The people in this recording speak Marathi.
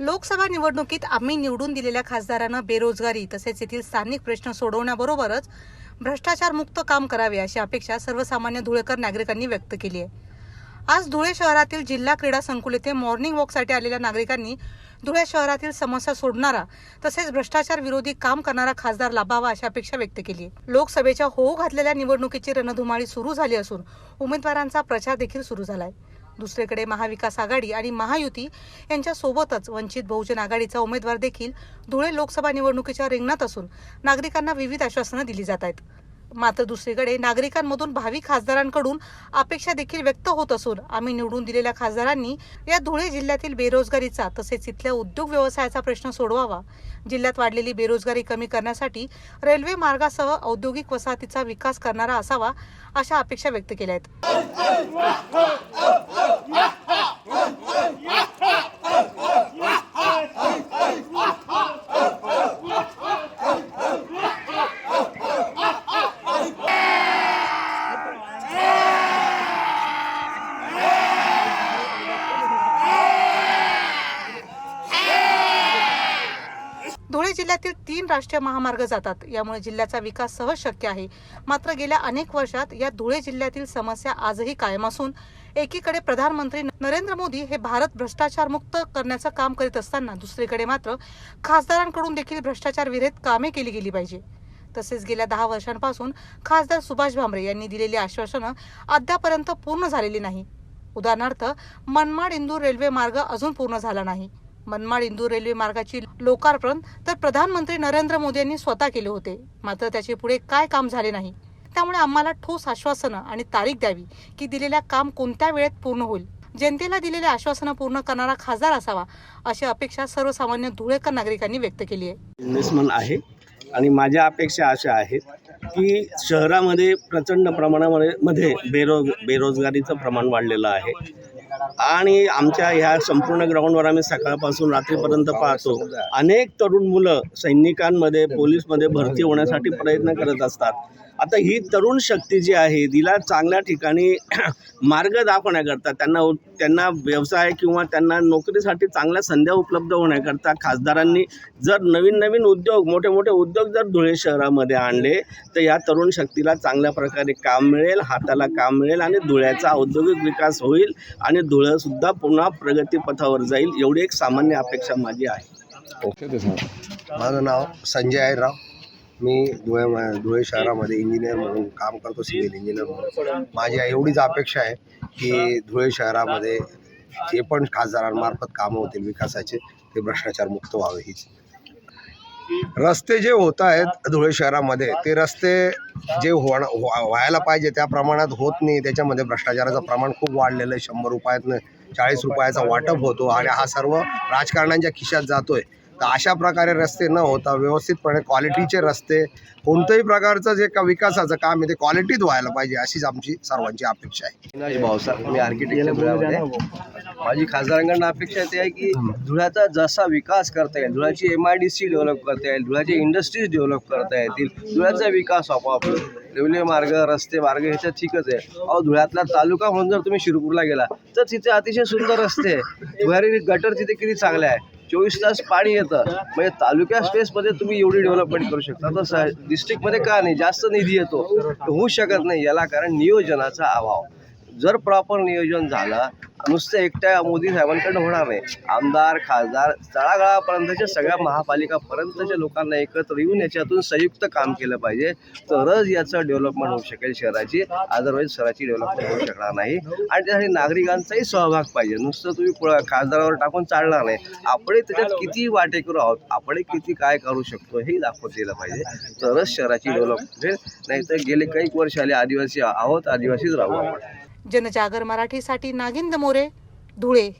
लोकसभा निवडणुकीत आम्ही निवडून दिलेल्या खासदारांना बेरोजगारी तसेच येथील स्थानिक प्रश्न सोडवण्याबरोबरच भ्रष्टाचार मुक्त काम करावे अशी अपेक्षा सर्वसामान्य धुळेकर नागरिकांनी व्यक्त केली आहे. आज धुळे शहरातील जिल्हा क्रीडा संकुल येथे मॉर्निंग वॉकसाठी आलेल्या नागरिकांनी धुळे शहरातील समस्या सोडणारा तसेच भ्रष्टाचार विरोधी काम करणारा खासदार लाभावा अशी अपेक्षा व्यक्त केली आहे. लोकसभेच्या होऊ घातलेल्या निवडणुकीची रणधुमाळी सुरू झाली असून उमेदवारांचा प्रचार देखील सुरू झालाय. दुसरीकडे महाविकास आघाडी आणि महायुती यांच्यासोबतच वंचित बहुजन आघाडीचा उमेदवार देखील धुळे लोकसभा निवडणुकीच्या रिंगणात असून नागरिकांना विविध आश्वासनं दिली जात आहेत. मात्र दुसरीकडे नागरिकांमधून भावी खासदारांकडून अपेक्षा देखील व्यक्त होत असून आम्ही निवडून दिलेल्या खासदारांनी या धुळे जिल्ह्यातील बेरोजगारीचा तसेच इथल्या उद्योग व्यवसायाचा प्रश्न सोडवावा. जिल्ह्यात वाढलेली बेरोजगारी कमी करण्यासाठी रेल्वे मार्गासह औद्योगिक वसाहतीचा विकास करणारा असावा अशा अपेक्षा व्यक्त केल्या आहेत. धुळे जिल्ह्यातील तीन राष्ट्रीय महामार्ग जातात. यामुळे जिल्ह्याचा विकास सहज शक्य आहे. मात्र गेल्या अनेक वर्षात या धुळे जिल्ह्यातील समस्या आजही कायम असून एकीकडे प्रधानमंत्री नरेंद्र मोदी हे भारत भ्रष्टाचार मुक्त करण्याचं काम करीत असताना दुसरीकडे मात्र खासदारांकडून देखील भ्रष्टाचार विरहित कामे केली गेली पाहिजे. तसेच गेल्या दहा वर्षांपासून खासदार सुभाष भामरे यांनी दिलेली आश्वासनं अद्यापर्यंत पूर्ण झालेली नाही. उदाहरणार्थ मनमाड इंदूर रेल्वे मार्ग अजून पूर्ण झाला नाही. मनमाड इंदूर रेल्वे मार्गाची लोकार्पण तर प्रधानमंत्री नरेंद्र मोदी यांनी स्वतः केले होते. मात्र त्याचे पुढे काय काम झाले नाही. त्यामुळे आम्हाला ठोस आश्वासनं आणि तारीख द्यावी की दिलेल्या काम कोणत्या वेळेत पूर्ण होईल. जनतेला दिलेल्या आश्वासनं पूर्ण करणारा खासदार असावा अशी अपेक्षा सर्वसामान्य धुळेकर नागरिकांनी व्यक्त केली आहे. बिझनेसमन आहे आणि माझ्या अपेक्षा अशा आहेत की शहरामध्ये प्रचंड प्रमाणामध्ये मध्ये बेरोज बेरोजगारीचं प्रमाण वाढलेलं आहे. आणि आमच्या ह्या संपूर्ण ग्राउंडवर आम्ही सकाळपासून रात्रीपर्यंत पाहतो. अनेक तरुण मुलं सैनिकांमध्ये पोलीसमध्ये भरती होण्यासाठी प्रयत्न करत असतात. आता ही तरुण शक्ती जी आहे तिला चांगल्या ठिकाणी मार्ग दाखवण्याकरता त्यांना त्यांना व्यवसाय किंवा त्यांना नोकरीसाठी चांगल्या संध्या उपलब्ध होण्याकरता खासदारांनी जर नवीन नवीन उद्योग मोठे मोठे उद्योग जर धुळे शहरामध्ये आणले तर या तरुण शक्तीला चांगल्या प्रकारे काम मिळेल हाताला काम मिळेल आणि धुळ्याचा औद्योगिक विकास होईल आणि धुळंसुद्धा पुन्हा प्रगतीपथावर जाईल एवढी एक सामान्य अपेक्षा माझी आहे. माझं नाव संजय आहेरराव मी धुळे धुळे शहरामध्ये इंजिनियर म्हणून काम करतो सिव्हिल इंजिनियर म्हणून. माझी एवढीच अपेक्षा आहे की धुळे शहरामध्ये जे पण खासदारांमार्फत कामं होतील विकासाचे ते भ्रष्टाचार मुक्त व्हावे हीच. रस्ते जे होत आहेत धुळे शहरामध्ये ते रस्ते जे होणं व्हायला पाहिजे त्या प्रमाणात होत नाही. त्याच्यामध्ये भ्रष्टाचाराचं प्रमाण खूप वाढलेलं आहे. शंभर रुपयातनं चाळीस रुपयाचा वाटप होतो आणि हा सर्व राजकारण्यांच्या खिशात जातोय. तर अशा प्रकारे रस्ते न होता व्यवस्थितपणे क्वालिटीचे रस्ते कोणत्याही प्रकारचं जे का विकासाचं काम आहे ते क्वालिटीत व्हायला पाहिजे अशीच आमची सर्वांची अपेक्षा आहे. मी आर्किटेक्चर धुळ्यामध्ये माझी खासदारांकडनं अपेक्षा ते आहे की धुळ्याचा जसा विकास करता येईल धुळ्याची M I D C develop करता येईल धुळ्याची इंडस्ट्रीज डेव्हलप करता येतील धुळ्याचा विकास आपोआप रेल्वे मार्ग रस्ते मार्ग ह्याच्यात ठीकच आहे. अहो धुळ्यातला तालुका म्हणून जर तुम्ही शिरपूरला गेला तर तिथे अतिशय सुंदर रस्ते आहे. भुयारी गटर तिथे किती चांगले आहे? चोवीस तास पाणी येतं. म्हणजे तालुक्या स्पेसमध्ये तुम्ही एवढी डेव्हलपमेंट करू शकता. तसं डिस्ट्रिक्टमध्ये का नाही? जास्त निधी येतो. होऊ शकत नाही याला कारण नियोजनाचा अभाव. जर प्रॉपर नियोजन झालं नुसतं एकट्या मोदी साहेबांकडनं होणार नाही. आमदार खासदार तळागाळापर्यंतच्या सगळ्या महापालिकापर्यंतच्या लोकांना एकत्र येऊन याच्यातून संयुक्त काम केलं पाहिजे. तरच याचं डेव्हलपमेंट होऊ शकेल शहराची. अदरवाईज शहराची डेव्हलपमेंट होऊ शकणार नाही. आणि त्यासाठी नागरिकांचाही सहभाग पाहिजे. नुसतं तुम्ही खासदारावर टाकून चालणार नाही. आपण त्याच्यात किती वाटेकरू आहोत? आपण किती काय करू शकतो हे दाखवत दिलं पाहिजे. तरच शहराची डेव्हलपमेंट नाही नाहीतर गेले काही वर्ष आले आदिवासी आहोत आदिवासीच राहू आपण. जनजागर मराठीसाठी नागिंद मोरे धुळे.